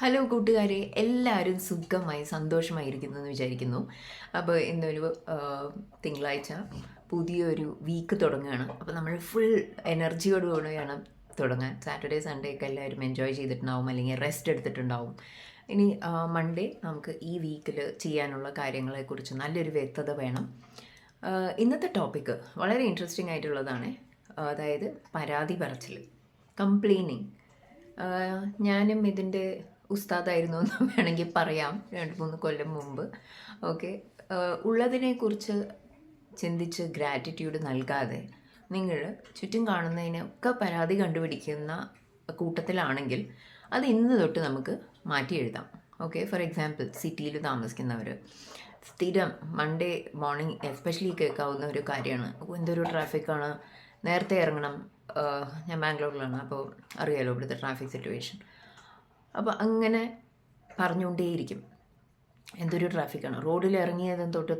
Hello കൂട്ടുകാരെ. എല്ലാവരും സുഖമായി സന്തോഷമായിരിക്കുന്നു എന്ന് വിചാരിക്കുന്നു. അപ്പോൾ ഇന്നൊരു തിങ്കളാഴ്ച പുതിയൊരു വീക്ക് തുടങ്ങുകയാണ്. അപ്പോൾ നമ്മൾ ഫുൾ എനർജിയോടുകൂടിയാണ് തുടങ്ങാൻ. സാറ്റർഡേ സൺഡേ ഒക്കെ എല്ലാവരും എൻജോയ് ചെയ്തിട്ടുണ്ടാവും അല്ലെങ്കിൽ റെസ്റ്റ് എടുത്തിട്ടുണ്ടാവും. ഇനി മൺഡേ നമുക്ക് ഈ വീക്കിൽ ചെയ്യാനുള്ള കാര്യങ്ങളെക്കുറിച്ച് നല്ലൊരു വ്യക്തത വേണം. ഇന്നത്തെ ടോപ്പിക്ക് വളരെ ഇൻട്രസ്റ്റിംഗ് ആയിട്ടുള്ളതാണ്. അതായത് പരാതി പറച്ചിൽ. കംപ്ലെയിനിങ് ഞാനും ഇതിന്റെ ഉസ്താദായിരുന്നു എന്ന് വേണമെങ്കിൽ പറയാം. രണ്ട് മൂന്ന് കൊല്ലം മുമ്പ്. ഓക്കെ. ഉള്ളതിനെക്കുറിച്ച് ചിന്തിച്ച് ഗ്രാറ്റിറ്റ്യൂഡ് നൽകാതെ നിങ്ങൾ ചുറ്റും കാണുന്നതിനൊക്കെ പരാതി കണ്ടുപിടിക്കുന്ന കൂട്ടത്തിലാണെങ്കിൽ അത് ഇന്ന് തൊട്ട് നമുക്ക് മാറ്റി എഴുതാം. ഓക്കെ. ഫോർ എക്സാമ്പിൾ സിറ്റിയിൽ താമസിക്കുന്നവർ. സ്ഥിരം മൺഡേ മോർണിംഗ് എസ്പെഷ്യലി കേൾക്കാവുന്ന ഒരു കാര്യമാണ്. എന്തൊരു ട്രാഫിക്കാണ് നേരത്തെ ഇറങ്ങണം. ഞാൻ ബാംഗ്ലൂരിലാണ്. അപ്പോൾ അറിയാലോ ഇവിടുത്തെ ട്രാഫിക് സിറ്റുവേഷൻ അപ്പോൾ അങ്ങനെ പറഞ്ഞുകൊണ്ടേയിരിക്കും. എന്തൊരു ട്രാഫിക്കാണ് റോഡിൽ ഇറങ്ങിയതും തൊട്ട്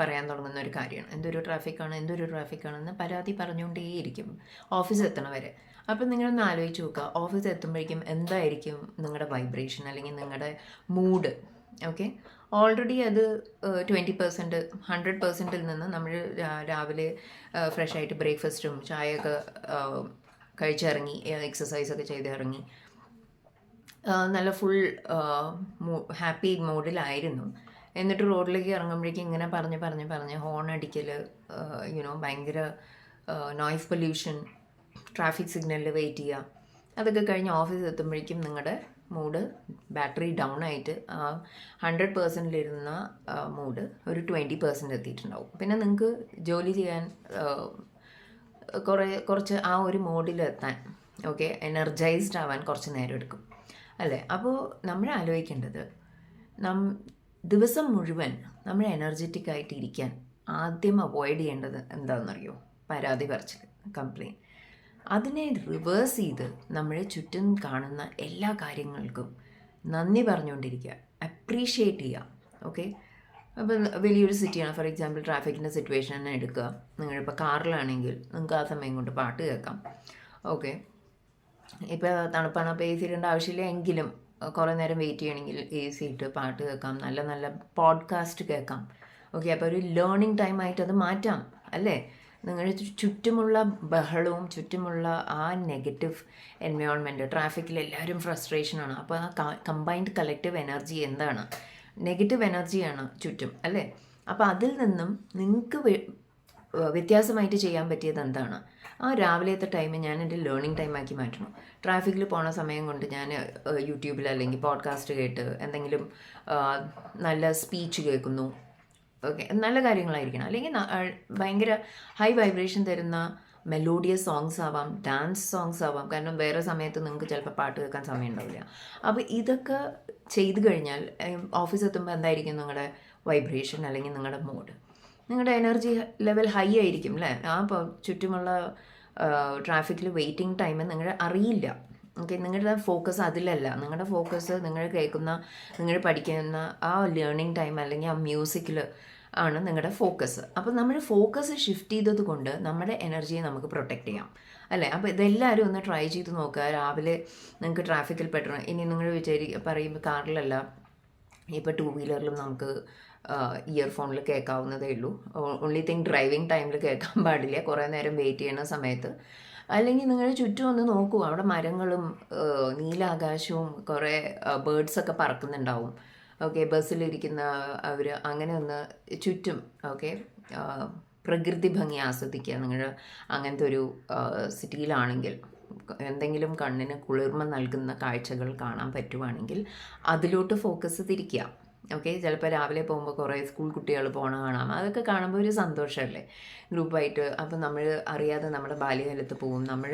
പറയാൻ തുടങ്ങുന്ന ഒരു കാര്യമാണ്. എന്തൊരു ട്രാഫിക്കാണ് എന്തൊരു ട്രാഫിക്കാണെന്ന് പരാതി പറഞ്ഞുകൊണ്ടേയിരിക്കും. ഓഫീസ് എത്തണ വരെ. അപ്പം നിങ്ങളൊന്ന് ആലോചിച്ച് നോക്കുക. ഓഫീസ് എത്തുമ്പോഴേക്കും എന്തായിരിക്കും നിങ്ങളുടെ വൈബ്രേഷൻ അല്ലെങ്കിൽ നിങ്ങളുടെ മൂഡ് ഓക്കെ ഓൾറെഡി അത് ട്വന്റി പെർസെന്റ് ഹൺഡ്രഡ് പെർസെന്റിൽ നിന്ന് നമ്മൾ രാവിലെ ഫ്രഷ് ആയിട്ട് ബ്രേക്ക്ഫാസ്റ്റും ചായയൊക്കെ കഴിച്ചിറങ്ങി എക്സസൈസൊക്കെ ചെയ്ത് ഇറങ്ങി നല്ല ഫുൾ ഹാപ്പി മൂഡിലായിരുന്നു എന്നിട്ട് റോഡിലേക്ക് ഇറങ്ങുമ്പോഴേക്കും ഇങ്ങനെ പറഞ്ഞ് പറഞ്ഞ് പറഞ്ഞ് ഹോൺ അടിക്കൽ യുനോ ഭയങ്കര നോയ്സ് പൊല്യൂഷൻ ട്രാഫിക് സിഗ്നലിൽ വെയിറ്റ് ചെയ്യുക അതൊക്കെ കഴിഞ്ഞ് ഓഫീസ് എത്തുമ്പോഴേക്കും നിങ്ങളുടെ മൂഡ് ബാറ്ററി ഡൗൺ ആയിട്ട് ഹൺഡ്രഡ് പേഴ്സന്റിലിരുന്ന മൂഡ് ഒരു ട്വന്റി പേഴ്സന്റ് എത്തിയിട്ടുണ്ടാവും. പിന്നെ നിങ്ങൾക്ക് ജോലി ചെയ്യാൻ കുറേ കുറച്ച് ആ ഒരു മോഡിലെത്താൻ ഓക്കെ എനർജൈസ്ഡ് ആവാൻ കുറച്ച് നേരം എടുക്കും. അല്ലേ? അപ്പോൾ നമ്മൾ ആലോചിക്കേണ്ടത് നം ദിവസം മുഴുവൻ നമ്മൾ എനർജറ്റിക് ആയിട്ട് ഇരിക്കാൻ ആദ്യം അവോയ്ഡ് ചെയ്യേണ്ടത് എന്താണെന്നറിയോ? പരാതി പറച്ചിൽ കംപ്ലയിന്റ് അതിനെ റിവേഴ്സ് ചെയ്ത് നമ്മളെ ചുറ്റും കാണുന്ന എല്ലാ കാര്യങ്ങൾക്കും നന്ദി പറഞ്ഞുകൊണ്ടിരിക്കുക അപ്രീഷിയേറ്റ് ചെയ്യുക ഓക്കെ അപ്പം വലിയൊരു സിറ്റിയാണ് ഫോർ എക്സാമ്പിൾ ട്രാഫിക്കിന്റെ സിറ്റുവേഷൻ തന്നെ എടുക്കുക. നിങ്ങളിപ്പോൾ കാറിലാണെങ്കിൽ നിങ്ങൾക്ക് ആ സമയം കൊണ്ട് പാട്ട് കേൾക്കാം ഓക്കെ ഇപ്പോൾ തണുപ്പാണ് അപ്പോൾ എ സി ഇടേണ്ട ആവശ്യമില്ല എങ്കിലും കുറേ നേരം വെയിറ്റ് ചെയ്യണമെങ്കിൽ എ സി ഇട്ട് പാട്ട് കേൾക്കാം നല്ല നല്ല പോഡ്കാസ്റ്റ് കേൾക്കാം. ഓക്കെ അപ്പോൾ ഒരു ലേണിംഗ് ടൈം ആയിട്ട് അത് മാറ്റാം അല്ലേ? നിങ്ങളുടെ ചുറ്റുമുള്ള ബഹളവും ചുറ്റുമുള്ള ആ നെഗറ്റീവ് എൻവയോൺമെന്റ് ട്രാഫിക്കിൽ എല്ലാവരും ഫ്രസ്ട്രേഷനാണ് അപ്പോൾ ആ കമ്പൈൻഡ് കളക്റ്റീവ് എനർജി എന്താണ്? നെഗറ്റീവ് എനർജിയാണ് ചുറ്റും അല്ലേ? അപ്പോൾ അതിൽ നിന്നും നിങ്ങൾക്ക് വ്യത്യാസമായിട്ട് ചെയ്യാൻ പറ്റിയത് എന്താണ്? ആ രാവിലത്തെ ടൈം ഞാൻ എന്റെ ലേണിംഗ് ടൈമാക്കി മാറ്റണം. ട്രാഫിക്കിൽ പോണ സമയം കൊണ്ട് ഞാൻ യൂട്യൂബിൽ അല്ലെങ്കിൽ പോഡ്കാസ്റ്റ് കേട്ട് എന്തെങ്കിലും നല്ല സ്പീച്ച് കേൾക്കുന്നു. ഓക്കെ നല്ല കാര്യങ്ങളായിരിക്കണം. അല്ലെങ്കിൽ ഭയങ്കര ഹൈ വൈബ്രേഷൻ തരുന്ന മെലോഡിയസ് സോങ്സ് ആവാം ഡാൻസ് സോങ്സ് ആവാം. കാരണം വേറെ സമയത്ത് നിങ്ങൾക്ക് ചിലപ്പോൾ പാട്ട് കേൾക്കാൻ സമയം ഉണ്ടാവില്ല. അപ്പോൾ ഇതൊക്കെ ചെയ്തു കഴിഞ്ഞാൽ ഓഫീസ് എത്തുമ്പോൾ എന്തായിരിക്കും നിങ്ങളുടെ വൈബ്രേഷൻ അല്ലെങ്കിൽ നിങ്ങളുടെ മൂഡ് നിങ്ങളുടെ എനർജി ലെവൽ ഹൈ ആയിരിക്കും അല്ലേ ആ ചുറ്റുമുള്ള ട്രാഫിക്കിൽ വെയിറ്റിംഗ് ടൈം നിങ്ങൾ അറിയില്ല. ഓക്കെ നിങ്ങളുടെ ഫോക്കസ് അതിലല്ല. നിങ്ങളുടെ ഫോക്കസ് നിങ്ങൾ കേൾക്കുന്ന നിങ്ങൾ പഠിക്കുന്ന ആ ലേണിംഗ് ടൈം അല്ലെങ്കിൽ ആ മ്യൂസിക്കിൽ ആണ് നിങ്ങളുടെ ഫോക്കസ് അപ്പോൾ നമ്മൾ ഫോക്കസ് ഷിഫ്റ്റ് ചെയ്തത് കൊണ്ട് നമ്മുടെ എനർജിയെ നമുക്ക് പ്രൊട്ടക്റ്റ് ചെയ്യാം. അല്ലേ? അപ്പോൾ ഇതെല്ലാവരും ഒന്ന് ട്രൈ ചെയ്ത് നോക്കുക രാവിലെ നിങ്ങൾക്ക് ട്രാഫിക്കിൽ പെട്ടണം ഇനി നിങ്ങൾ വിചാരി പറയുമ്പോൾ കാറിലല്ല ഇപ്പോൾ ടു വീലറിലും നമുക്ക് ഇയർഫോണിൽ കേൾക്കാവുന്നതേ ഉള്ളൂ. ഓൺലി തിങ് ഡ്രൈവിംഗ് ടൈമിൽ കേൾക്കാൻ പാടില്ല. കുറേ നേരം വെയിറ്റ് ചെയ്യുന്ന സമയത്ത്. അല്ലെങ്കിൽ നിങ്ങൾ ചുറ്റും ഒന്ന് നോക്കൂ. അവിടെ മരങ്ങളും നീലാകാശവും കുറേ ബേർഡ്സ് ഒക്കെ പറക്കുന്നുണ്ടാവും. ഓക്കെ ബസ്സിലിരിക്കുന്ന അവർ അങ്ങനെ ഒന്ന് ചുറ്റും ഓക്കെ പ്രകൃതി ഭംഗി ആസ്വദിക്കുക. നിങ്ങൾ അങ്ങനത്തെ ഒരു സിറ്റിയിലാണെങ്കിൽ എന്തെങ്കിലും കണ്ണിന് കുളിർമ നൽകുന്ന കാഴ്ചകൾ കാണാൻ പറ്റുവാണെങ്കിൽ അതിലോട്ട് ഫോക്കസ് തിരിക്കുക. ഓക്കെ ചിലപ്പോൾ രാവിലെ പോകുമ്പോൾ കുറേ സ്കൂൾ കുട്ടികൾ പോകണ കാണാം. അതൊക്കെ കാണുമ്പോൾ ഒരു സന്തോഷമല്ലേ ഗ്രൂപ്പായിട്ട്. അപ്പോൾ നമ്മൾ അറിയാതെ നമ്മുടെ ബാല്യകാലത്ത് പോകും നമ്മൾ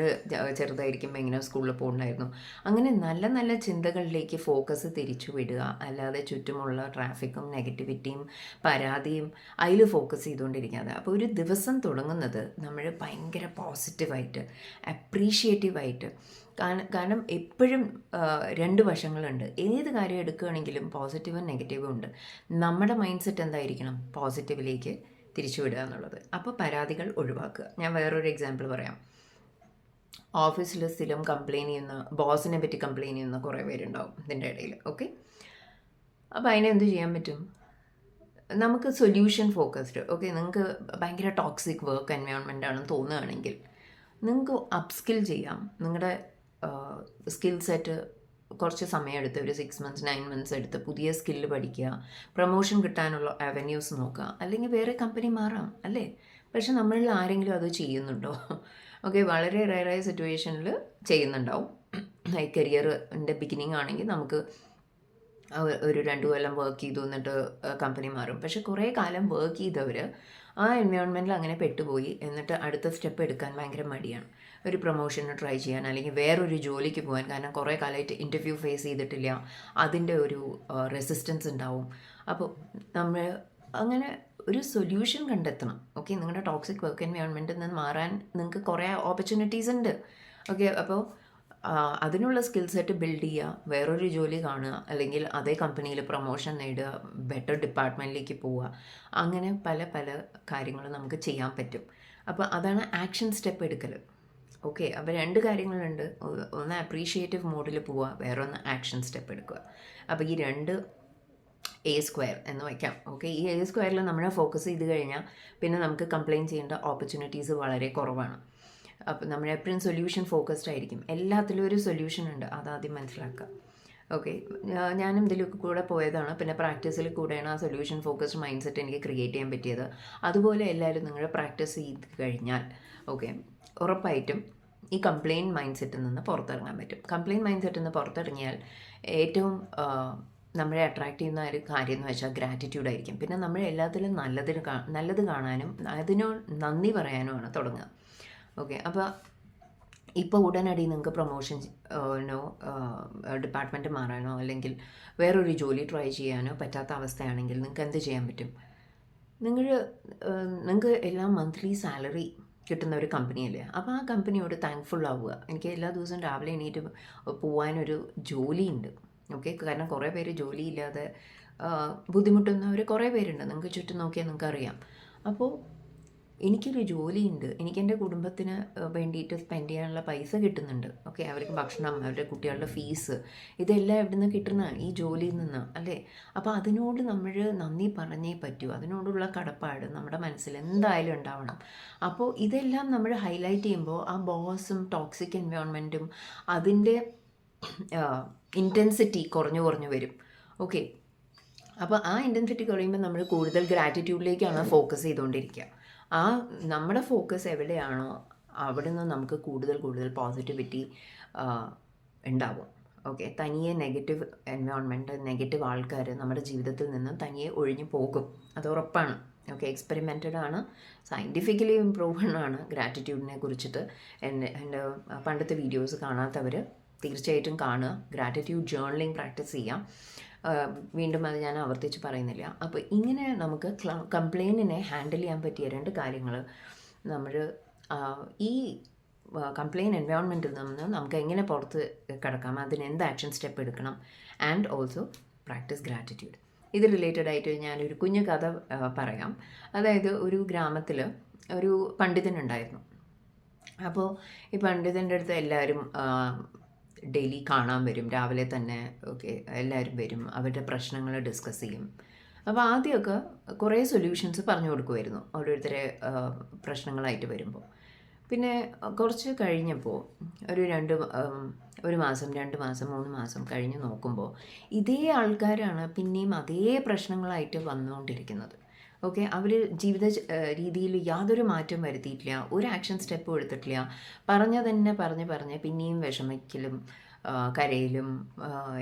ചെറുതായിരിക്കുമ്പോൾ എങ്ങനെ സ്കൂളിൽ പോകുന്നുണ്ടായിരുന്നു അങ്ങനെ നല്ല നല്ല ചിന്തകളിലേക്ക് ഫോക്കസ് തിരിച്ചു വിടുക. അല്ലാതെ ചുറ്റുമുള്ള ട്രാഫിക്കും നെഗറ്റിവിറ്റിയും പരാതിയും അതിൽ ഫോക്കസ് ചെയ്തുകൊണ്ടിരിക്കാതെ അപ്പോൾ ഒരു ദിവസം തുടങ്ങുന്നത് നമ്മൾ ഭയങ്കര പോസിറ്റീവായിട്ട് അപ്രീഷിയേറ്റീവായിട്ട് കാരണം എപ്പോഴും രണ്ട് വശങ്ങളുണ്ട്. ഏത് കാര്യം എടുക്കുകയാണെങ്കിലും പോസിറ്റീവും നെഗറ്റീവും ഉണ്ട്. നമ്മുടെ മൈൻഡ് സെറ്റ് എന്തായിരിക്കണം? പോസിറ്റീവിലേക്ക് തിരിച്ചുവിടുക എന്നുള്ളത്. അപ്പോൾ പരാതികൾ ഒഴിവാക്കുക. ഞാൻ വേറൊരു എക്സാമ്പിൾ പറയാം. ഓഫീസിൽ സ്ഥിരം കംപ്ലെയിൻ ചെയ്യുന്ന ബോസിനെ പറ്റി കംപ്ലെയിൻ ചെയ്യുന്ന കുറേ പേരുണ്ടാവും ഇതിന്റെ ഇടയിൽ. ഓക്കെ? അപ്പോൾ അതിനെ എന്ത് ചെയ്യാൻ പറ്റും? നമുക്ക് സൊല്യൂഷൻ ഫോക്കസ്ഡ്. ഓക്കെ? നിങ്ങൾക്ക് ഭയങ്കര ടോക്സിക് വർക്ക് എൻവയോൺമെന്റ് ആണെന്ന് തോന്നുകയാണെങ്കിൽ നിങ്ങൾക്ക് അപ്സ്കിൽ ചെയ്യാം. നിങ്ങളുടെ സ്കിൽ സെറ്റ് കുറച്ച് സമയം എടുത്ത് ഒരു സിക്സ് മന്ത്സ് നയൻ മന്ത്സ് എടുത്ത് പുതിയ സ്കില്ല് പഠിക്കുക പ്രൊമോഷൻ കിട്ടാനുള്ള അവന്യൂസ് നോക്കുക അല്ലെങ്കിൽ വേറെ കമ്പനി മാറാം അല്ലേ? പക്ഷെ നമ്മളിൽ ആരെങ്കിലും അത് ചെയ്യുന്നുണ്ടോ? ഓക്കെ വളരെ റയറായ സിറ്റുവേഷനിൽ ചെയ്യുന്നുണ്ടാവും. ഈ കരിയറിന്റെ ബിഗിനിങ് ആണെങ്കിൽ നമുക്ക് ഒരു രണ്ട് കൊല്ലം വർക്ക് ചെയ്തു എന്നിട്ട് കമ്പനി മാറും. പക്ഷെ കുറേ കാലം വർക്ക് ചെയ്തവർ ആ എൻവയോൺമെന്റിൽ അങ്ങനെ പെട്ടുപോയി എന്നിട്ട് അടുത്ത സ്റ്റെപ്പ് എടുക്കാൻ ഭയങ്കര മടിയാണ്. ഒരു പ്രൊമോഷന് ട്രൈ ചെയ്യാൻ അല്ലെങ്കിൽ വേറൊരു ജോലിക്ക് പോകാൻ. കാരണം കുറേ കാലമായിട്ട് ഇന്റർവ്യൂ ഫേസ് ചെയ്തിട്ടില്ല. അതിന്റെ ഒരു റെസിസ്റ്റൻസ് ഉണ്ടാവും. അപ്പോൾ നമ്മൾ അങ്ങനെ ഒരു സൊല്യൂഷൻ കണ്ടെത്തണം. ഓക്കെ നിങ്ങളുടെ ടോക്സിക് വർക്ക് എൻവയോൺമെന്റിൽ നിന്ന് മാറാൻ നിങ്ങൾക്ക് കുറേ ഓപ്പർച്യൂണിറ്റീസ് ഉണ്ട്. ഓക്കെ അപ്പോൾ അതിനുള്ള സ്കിൽ സെറ്റ് ബിൽഡ് ചെയ്യുക. വേറൊരു ജോലി കാണുക. അല്ലെങ്കിൽ അതേ കമ്പനിയിൽ പ്രൊമോഷൻ നേടുക. ബെറ്റർ ഡിപ്പാർട്ട്മെന്റിലേക്ക് പോവുക. അങ്ങനെ പല പല കാര്യങ്ങളും നമുക്ക് ചെയ്യാൻ പറ്റും. അപ്പോൾ അതാണ് ആക്ഷൻ സ്റ്റെപ്പ് എടുക്കൽ. ഓക്കെ അപ്പോൾ രണ്ട് കാര്യങ്ങളുണ്ട്. ഒന്ന് അപ്രീഷിയേറ്റീവ് മോഡിൽ പോവുക വേറൊന്ന് ആക്ഷൻ സ്റ്റെപ്പ് എടുക്കുക. അപ്പോൾ ഈ രണ്ട് എ സ്ക്വയർ എന്ന് വയ്ക്കാം ഓക്കെ ഈ എ സ്ക്വയറിൽ നമ്മൾ ഫോക്കസ് ചെയ്ത് കഴിഞ്ഞാൽ പിന്നെ നമുക്ക് കംപ്ലയിന്റ് ചെയ്യേണ്ട ഓപ്പർച്യൂണിറ്റീസ് വളരെ കുറവാണ്. അപ്പോൾ നമ്മൾ എപ്പോഴും സൊല്യൂഷൻ ഫോക്കസ്ഡ് ആയിരിക്കും. എല്ലാത്തിലും ഒരു സൊല്യൂഷൻ ഉണ്ട്. അതാദ്യം മനസ്സിലാക്കുക. ഓക്കെ ഞാനും ഇതിലൊക്കെ കൂടെ പോയതാണ്. പിന്നെ പ്രാക്ടീസിൽ കൂടെയാണ് ആ സൊല്യൂഷൻ ഫോക്കസ്ഡ് മൈൻഡ് സെറ്റ് എനിക്ക് ക്രിയേറ്റ് ചെയ്യാൻ പറ്റിയത്. അതുപോലെ എല്ലാവരും നിങ്ങൾ പ്രാക്ടീസ് ചെയ്ത് കഴിഞ്ഞാൽ ഓക്കെ ഉറപ്പായിട്ടും ഈ കംപ്ലയിന്റ് മൈൻഡ് സെറ്റിൽ നിന്ന് പുറത്തിറങ്ങാൻ പറ്റും. കംപ്ലയിന്റ് മൈൻഡ് സെറ്റിൽ നിന്ന് പുറത്തിറങ്ങിയാൽ ഏറ്റവും നമ്മളെ അട്രാക്റ്റ് ചെയ്യുന്ന ഒരു കാര്യം എന്ന് വെച്ചാൽ ഗ്രാറ്റിറ്റ്യൂഡ് ആയിരിക്കും. പിന്നെ നമ്മൾ എല്ലാത്തിലും നല്ലതിന് നല്ലത് കാണാനും അതിനോ നന്ദി പറയാനുമാണ് തുടങ്ങുക. ഓക്കെ അപ്പോൾ ഇപ്പോൾ ഉടനടി നിങ്ങൾക്ക് പ്രൊമോഷൻ നോ ഡിപ്പാർട്ട്മെന്റ് മാറാനോ അല്ലെങ്കിൽ വേറൊരു ജോലി ട്രൈ ചെയ്യാനോ പറ്റാത്ത അവസ്ഥയാണെങ്കിൽ നിങ്ങൾക്ക് എന്ത് ചെയ്യാൻ പറ്റും? നിങ്ങൾ നിങ്ങൾക്ക് എല്ലാ മന്ത്ലി സാലറി കിട്ടുന്ന ഒരു കമ്പനിയല്ലേ? അപ്പോൾ ആ കമ്പനിയോട് താങ്ക്ഫുൾ ആവുക. എനിക്ക് എല്ലാ ദിവസവും രാവിലെ എണീറ്റ് പോകാനൊരു ജോലിയുണ്ട്. ഓക്കെ കാരണം കുറേ പേര് ജോലിയില്ലാതെ ബുദ്ധിമുട്ടുന്നവർ കുറേ പേരുണ്ട്. നിങ്ങൾക്ക് ചുറ്റും നോക്കിയാൽ നിങ്ങൾക്ക് അറിയാം അപ്പോൾ എനിക്കൊരു ജോലിയുണ്ട്. എനിക്ക് എന്റെ കുടുംബത്തിന് വേണ്ടിയിട്ട് സ്പെൻഡ് ചെയ്യാനുള്ള പൈസ കിട്ടുന്നുണ്ട്. ഓക്കെ അവർക്ക് ഭക്ഷണം അവരുടെ കുട്ടികളുടെ ഫീസ് ഇതെല്ലാം എവിടെ നിന്ന് കിട്ടുന്ന ഈ ജോലിയിൽ നിന്ന് അല്ലേ? അപ്പോൾ അതിനോട് നമ്മൾ നന്ദി പറഞ്ഞേ പറ്റൂ. അതിനോടുള്ള കടപ്പാട് നമ്മുടെ മനസ്സിൽ എന്തായാലും ഉണ്ടാവണം. അപ്പോൾ ഇതെല്ലാം നമ്മൾ ഹൈലൈറ്റ് ചെയ്യുമ്പോൾ ആ ബോസും ടോക്സിക് എൻവയോൺമെന്റും അതിന്റെ ഇന്റൻസിറ്റി കുറഞ്ഞു കുറഞ്ഞു വരും. ഓക്കെ. അപ്പോൾ ആ ഇന്റൻസിറ്റി കുറയുമ്പോൾ നമ്മൾ കൂടുതൽ ഗ്രാറ്റിറ്റ്യൂഡിലേക്കാണ് ഫോക്കസ് ചെയ്തുകൊണ്ടിരിക്കുക ആ നമ്മുടെ ഫോക്കസ് എവിടെയാണോ അവിടെ നിന്ന് നമുക്ക് കൂടുതൽ കൂടുതൽ പോസിറ്റിവിറ്റി ഉണ്ടാവും. ഓക്കെ തനിയെ നെഗറ്റീവ് എൻവയോൺമെന്റ് നെഗറ്റീവ് ആൾക്കാർ നമ്മുടെ ജീവിതത്തിൽ നിന്ന് തനിയെ ഒഴിഞ്ഞു പോകും. അത് ഉറപ്പാണ്. ഓക്കെ എക്സ്പെരിമെന്റഡ് ആണ്. സയന്റിഫിക്കലി ഇംപ്രൂവൺ ആണ്. ഗ്രാറ്റിറ്റ്യൂഡിനെ കുറിച്ചിട്ട് എന്റെ എന്റെ പണ്ടത്തെ വീഡിയോസ് കാണാത്തവർ തീർച്ചയായിട്ടും കാണുക. ഗ്രാറ്റിറ്റ്യൂഡ് ജേർണലിംഗ് പ്രാക്ടീസ് ചെയ്യാം. വീണ്ടും അത് ഞാൻ ആവർത്തിച്ച് പറയുന്നില്ല. അപ്പോൾ ഇങ്ങനെ നമുക്ക് കംപ്ലയിന്റിനെ ഹാൻഡിൽ ചെയ്യാൻ പറ്റിയ രണ്ട് കാര്യങ്ങൾ നമ്മൾ ഈ കംപ്ലയിൻ എൻവയോൺമെന്റിൽ നിന്ന് നമുക്ക് എങ്ങനെ പുറത്ത് കിടക്കാം അതിന് എന്ത് ആക്ഷൻ സ്റ്റെപ്പ് എടുക്കണം ആൻഡ് ഓൾസോ പ്രാക്ടീസ് ഗ്രാറ്റിറ്റ്യൂഡ്. ഇത് റിലേറ്റഡ് ആയിട്ട് ഞാനൊരു കുഞ്ഞു കഥ പറയാം. അതായത് ഒരു ഗ്രാമത്തിൽ ഒരു പണ്ഡിതനുണ്ടായിരുന്നു. അപ്പോൾ ഈ പണ്ഡിതന്റെ അടുത്ത് എല്ലാവരും ഡെയിലി കാണാൻ വരും. രാവിലെ തന്നെ ഓക്കെ എല്ലാവരും വരും. അവരുടെ പ്രശ്നങ്ങൾ ഡിസ്കസ് ചെയ്യും. അപ്പോൾ ആദ്യമൊക്കെ കുറേ സൊല്യൂഷൻസ് പറഞ്ഞു കൊടുക്കുമായിരുന്നു ഓരോരുത്തരെ പ്രശ്നങ്ങളായിട്ട് വരുമ്പോൾ. പിന്നെ കുറച്ച് കഴിഞ്ഞപ്പോൾ ഒരു രണ്ട് ഒരു മാസം രണ്ട് മാസം മൂന്ന് മാസം കഴിഞ്ഞ് നോക്കുമ്പോൾ ഇതേ ആൾക്കാരാണ് പിന്നെയും അതേ പ്രശ്നങ്ങളായിട്ട് വന്നുകൊണ്ടിരിക്കുന്നത്. ഓക്കെ? അവർ ജീവിത രീതിയിൽ യാതൊരു മാറ്റം വരുത്തിയിട്ടില്ല. ഒരു ആക്ഷൻ സ്റ്റെപ്പ് എടുത്തിട്ടില്ല. പറഞ്ഞ തന്നെ പറഞ്ഞ് പറഞ്ഞ് പിന്നെയും വിഷമിക്കലും കരയിലും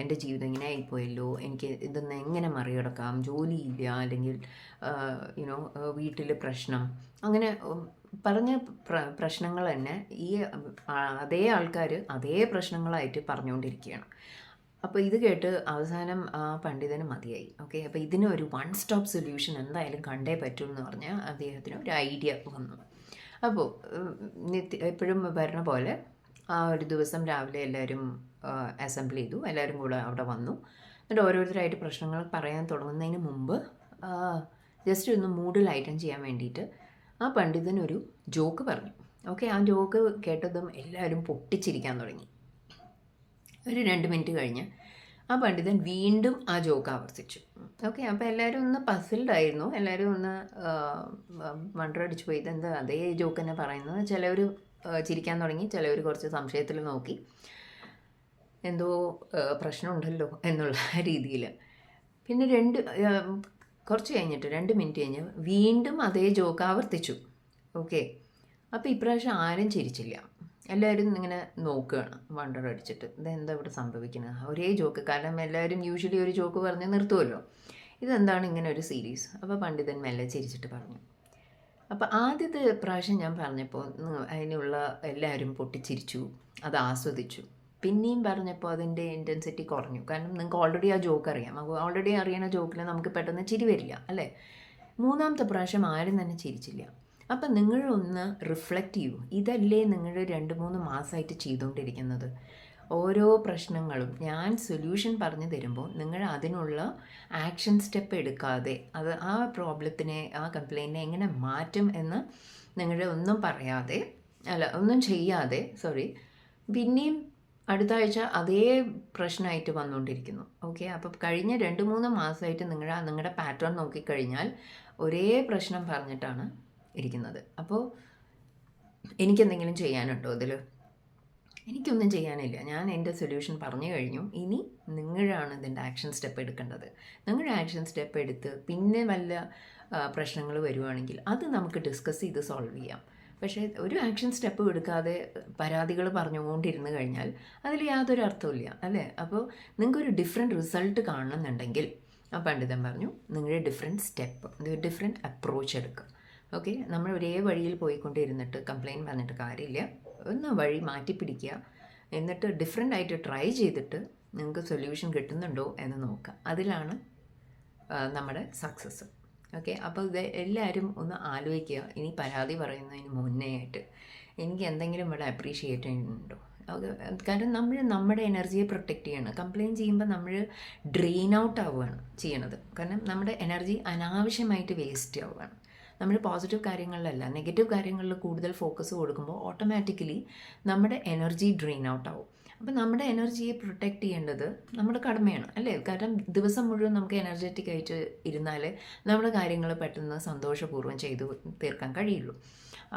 എന്റെ ജീവിതം ഇങ്ങനെ ആയിപ്പോയല്ലോ. എനിക്ക് ഇതൊന്ന് എങ്ങനെ മറികടക്കാം? ജോലിയില്ല അല്ലെങ്കിൽ യുനോ വീട്ടിൽ പ്രശ്നം. അങ്ങനെ പറഞ്ഞ പ്ര പ്രശ്നങ്ങൾ തന്നെ ഈ അതേ ആൾക്കാർ അതേ പ്രശ്നങ്ങളായിട്ട് പറഞ്ഞുകൊണ്ടിരിക്കുകയാണ്. അപ്പോൾ ഇത് കേട്ട് അവസാനം ആ പണ്ഡിതന് മതിയായി. ഓക്കെ? അപ്പോൾ ഇതിന് ഒരു വൺ സ്റ്റോപ്പ് സൊല്യൂഷൻ എന്തായാലും കണ്ടേ പറ്റൂ എന്ന് പറഞ്ഞാൽ അദ്ദേഹത്തിന് ഒരു ഐഡിയ വന്നു. അപ്പോൾ നിത്യ എപ്പോഴും വരണ പോലെ ആ ഒരു ദിവസം രാവിലെ എല്ലാവരും അസംബിൾ ചെയ്തു. എല്ലാവരും കൂടെ അവിടെ വന്നു. എന്നിട്ട് ഓരോരുത്തരായിട്ട് പ്രശ്നങ്ങൾ പറയാൻ തുടങ്ങുന്നതിന് മുമ്പ് ജസ്റ്റ് ഒന്ന് മൂഡ് ലൈറ്റൻ ചെയ്യാൻ വേണ്ടിയിട്ട് ആ പണ്ഡിതൻ ഒരു ജോക്ക് പറഞ്ഞു. ഓക്കെ? ആ ജോക്ക് കേട്ടതും എല്ലാവരും പൊട്ടിച്ചിരിക്കാൻ തുടങ്ങി. ഒരു രണ്ട് മിനിറ്റ് കഴിഞ്ഞ് ആ പണ്ഡിതൻ വീണ്ടും ആ ജോക്ക് ആവർത്തിച്ചു. ഓക്കെ അപ്പോൾ എല്ലാവരും ഒന്ന് പസിൽഡ് ആയിരുന്നു. എല്ലാവരും ഒന്ന് വണ്ടർ അടിച്ചു പോയി. ഇതെന്താ അതേ ജോക്ക് തന്നെ പറയുന്നത്. ചിലവർ ചിരിക്കാൻ തുടങ്ങി. ചിലവർ കുറച്ച് സംശയത്തിൽ നോക്കി. എന്തോ പ്രശ്നമുണ്ടല്ലോ എന്നുള്ള രീതിയിൽ. പിന്നെ രണ്ട് കുറച്ച് കഴിഞ്ഞിട്ട് രണ്ട് മിനിറ്റ് കഴിഞ്ഞ് വീണ്ടും അതേ ജോക്ക് ആവർത്തിച്ചു. ഓക്കെ അപ്പോൾ ഇപ്രാവശ്യം ആരും ചിരിച്ചില്ല. എല്ലാവരും ഇങ്ങനെ നോക്കുകയാണ്. വണ്ടർ അടിച്ചിട്ട്. ഇതെന്താ ഇവിടെ സംഭവിക്കുന്നത്? ഒരേ ജോക്ക് കാരണം എല്ലാവരും യൂഷ്വലി ഒരു ജോക്ക് പറഞ്ഞ് നിർത്തുമല്ലോ ഇതെന്താണ് ഇങ്ങനെ ഒരു സീരീസ് അപ്പോൾ പണ്ഡിതൻ മെല്ലെ ചിരിച്ചിട്ട് പറഞ്ഞു. അപ്പോൾ ആദ്യത്തെ പ്രാവശ്യം ഞാൻ പറഞ്ഞപ്പോൾ അതിനുള്ള എല്ലാവരും പൊട്ടിച്ചിരിച്ചു. അത് ആസ്വദിച്ചു. പിന്നെയും പറഞ്ഞപ്പോൾ അതിന്റെ ഇന്റൻസിറ്റി കുറഞ്ഞു. കാരണം നിങ്ങൾക്ക് ഓൾറെഡി ആ ജോക്ക് അറിയാം. ഓൾറെഡി അറിയുന്ന ജോക്കിൽ നമുക്ക് പെട്ടെന്ന് ചിരി വരില്ല അല്ലേ? മൂന്നാമത്തെ പ്രാവശ്യം ആരും തന്നെ ചിരിച്ചില്ല. അപ്പം നിങ്ങൾ ഒന്ന് റിഫ്ലക്റ്റ് ചെയ്യൂ. ഇതല്ലേ നിങ്ങൾ രണ്ട് മൂന്ന് മാസമായിട്ട് ചെയ്തുകൊണ്ടിരിക്കുന്നത് ഓരോ പ്രശ്നങ്ങളും ഞാൻ സൊല്യൂഷൻ പറഞ്ഞു തരുമ്പോൾ നിങ്ങൾ അതിനുള്ള ആക്ഷൻ സ്റ്റെപ്പ് എടുക്കാതെ അത് ആ പ്രോബ്ലത്തിനെ ആ കംപ്ലയിന്റിനെ എങ്ങനെ മാറ്റും എന്ന് നിങ്ങൾ ഒന്നും പറയാതെ അല്ല ഒന്നും ചെയ്യാതെ സോറി പിന്നെയും അടുത്ത ആഴ്ച അതേ പ്രശ്നമായിട്ട് വന്നുകൊണ്ടിരിക്കുന്നു ഓക്കെ അപ്പോൾ കഴിഞ്ഞ രണ്ട് മൂന്ന് മാസമായിട്ട് നിങ്ങൾ നിങ്ങളുടെ പാറ്റേൺ നോക്കിക്കഴിഞ്ഞാൽ ഒരേ പ്രശ്നം പറഞ്ഞിട്ടാണ് ഇരിക്കുന്നത്. അപ്പോൾ എനിക്കെന്തെങ്കിലും ചെയ്യാനുണ്ടോ ഇതിൽ എനിക്കൊന്നും ചെയ്യാനില്ല. ഞാൻ എന്റെ സൊല്യൂഷൻ പറഞ്ഞു കഴിഞ്ഞു. ഇനി നിങ്ങളാണ് ഇതിന്റെ ആക്ഷൻ സ്റ്റെപ്പ് എടുക്കേണ്ടത്. നിങ്ങളുടെ ആക്ഷൻ സ്റ്റെപ്പ് എടുത്ത് പിന്നെ വല്ല പ്രശ്നങ്ങൾ വരുവാണെങ്കിൽ അത് നമുക്ക് ഡിസ്കസ് ചെയ്ത് സോൾവ് ചെയ്യാം. പക്ഷേ ഒരു ആക്ഷൻ സ്റ്റെപ്പ് എടുക്കാതെ പരാതികൾ പറഞ്ഞുകൊണ്ടിരുന്നു കഴിഞ്ഞാൽ അതിൽ യാതൊരു അർത്ഥമില്ല അല്ലേ? അപ്പോൾ നിങ്ങൾക്കൊരു ഡിഫറെന്റ് റിസൾട്ട് കാണണമെന്നുണ്ടെങ്കിൽ ആ പണ്ഡിതൻ പറഞ്ഞു നിങ്ങളുടെ ഡിഫറെന്റ് സ്റ്റെപ്പ് ഡിഫറെന്റ് അപ്രോച്ച് എടുക്കുക. ഓക്കെ നമ്മൾ ഒരേ വഴിയിൽ പോയിക്കൊണ്ടിരുന്നിട്ട് കംപ്ലയിന്റ് പറഞ്ഞിട്ട് കാര്യമില്ല. ഒന്ന് വഴി മാറ്റി പിടിക്കുക എന്നിട്ട് ഡിഫറെന്റ് ആയിട്ട് ട്രൈ ചെയ്തിട്ട് നിങ്ങൾക്ക് സൊല്യൂഷൻ കിട്ടുന്നുണ്ടോ എന്ന് നോക്കുക. അതിലാണ് നമ്മുടെ സക്സസ് ഓക്കെ അപ്പോൾ ഇത് എല്ലാവരും ഒന്ന് ആലോചിക്കുക. ഇനി പരാതി പറയുന്നതിന് മുന്നേ ആയിട്ട് എനിക്ക് എന്തെങ്കിലും ഇവിടെ അപ്രീഷിയേറ്റ് ചെയ്യുന്നുണ്ടോ? കാരണം നമ്മൾ നമ്മുടെ എനർജിയെ പ്രൊട്ടക്റ്റ് ചെയ്യണം. കംപ്ലയിന്റ് ചെയ്യുമ്പോൾ നമ്മൾ ഡ്രെയിൻ ഔട്ട് ആവുകയാണ് ചെയ്യണത്. കാരണം നമ്മുടെ എനർജി അനാവശ്യമായിട്ട് വേസ്റ്റ് ആവുകയാണ്. നമ്മൾ പോസിറ്റീവ് കാര്യങ്ങളിലല്ല നെഗറ്റീവ് കാര്യങ്ങളിൽ കൂടുതൽ ഫോക്കസ് കൊടുക്കുമ്പോൾ ഓട്ടോമാറ്റിക്കലി നമ്മുടെ എനർജി ഡ്രെയിൻ ഔട്ട് ആവും. അപ്പോൾ നമ്മുടെ എനർജിയെ പ്രൊട്ടക്റ്റ് ചെയ്യേണ്ടത് നമ്മുടെ കടമയാണ് അല്ലേ? കാരണം ദിവസം മുഴുവൻ നമുക്ക് എനർജറ്റിക് ആയിട്ട് ഇരുന്നാൽ നമ്മുടെ കാര്യങ്ങൾ പെട്ടെന്ന് സന്തോഷപൂർവം ചെയ്തു തീർക്കാൻ കഴിയുള്ളൂ.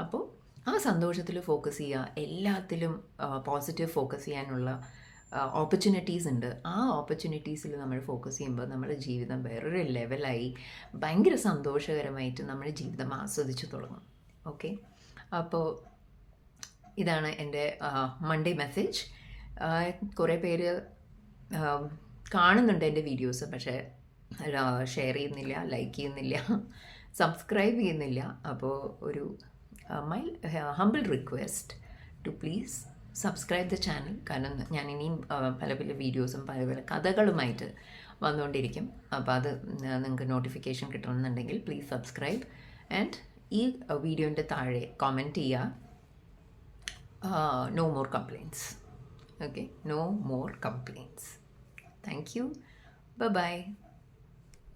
അപ്പോൾ ആ സന്തോഷത്തിൽ ഫോക്കസ് ചെയ്യുക എല്ലാത്തിലും പോസിറ്റീവ് ഫോക്കസ് ചെയ്യാനുള്ള ഓപ്പർച്യൂണിറ്റീസ് ഉണ്ട്. ആ ഓപ്പർച്യൂണിറ്റീസിൽ നമ്മൾ ഫോക്കസ് ചെയ്യുമ്പോൾ നമ്മുടെ ജീവിതം വേറൊരു ലെവലായി ഭയങ്കര സന്തോഷകരമായിട്ട് നമ്മുടെ ജീവിതം ആസ്വദിച്ചു തുടങ്ങും. ഓക്കെ അപ്പോൾ ഇതാണ് എന്റെ മൺഡേ മെസ്സേജ് കുറേ പേര് കാണുന്നുണ്ട് എന്റെ വീഡിയോസ് പക്ഷേ ഷെയർ ചെയ്യുന്നില്ല ലൈക്ക് ചെയ്യുന്നില്ല സബ്സ്ക്രൈബ് ചെയ്യുന്നില്ല. അപ്പോൾ ഒരു my humble request to please subscribe the channel കാരണം ഞാൻ ഇനിയും പല പല വീഡിയോസും പല പല കഥകളുമായിട്ട് വന്നുകൊണ്ടിരിക്കും. അപ്പോൾ അത് നിങ്ങൾക്ക് നോട്ടിഫിക്കേഷൻ കിട്ടണമെന്നുണ്ടെങ്കിൽ പ്ലീസ് സബ്സ്ക്രൈബ് ആൻഡ് ഈ വീഡിയോന്റെ താഴെ കമന്റ് ചെയ്യുക. No more complaints. Okay no more complaints. Thank you bye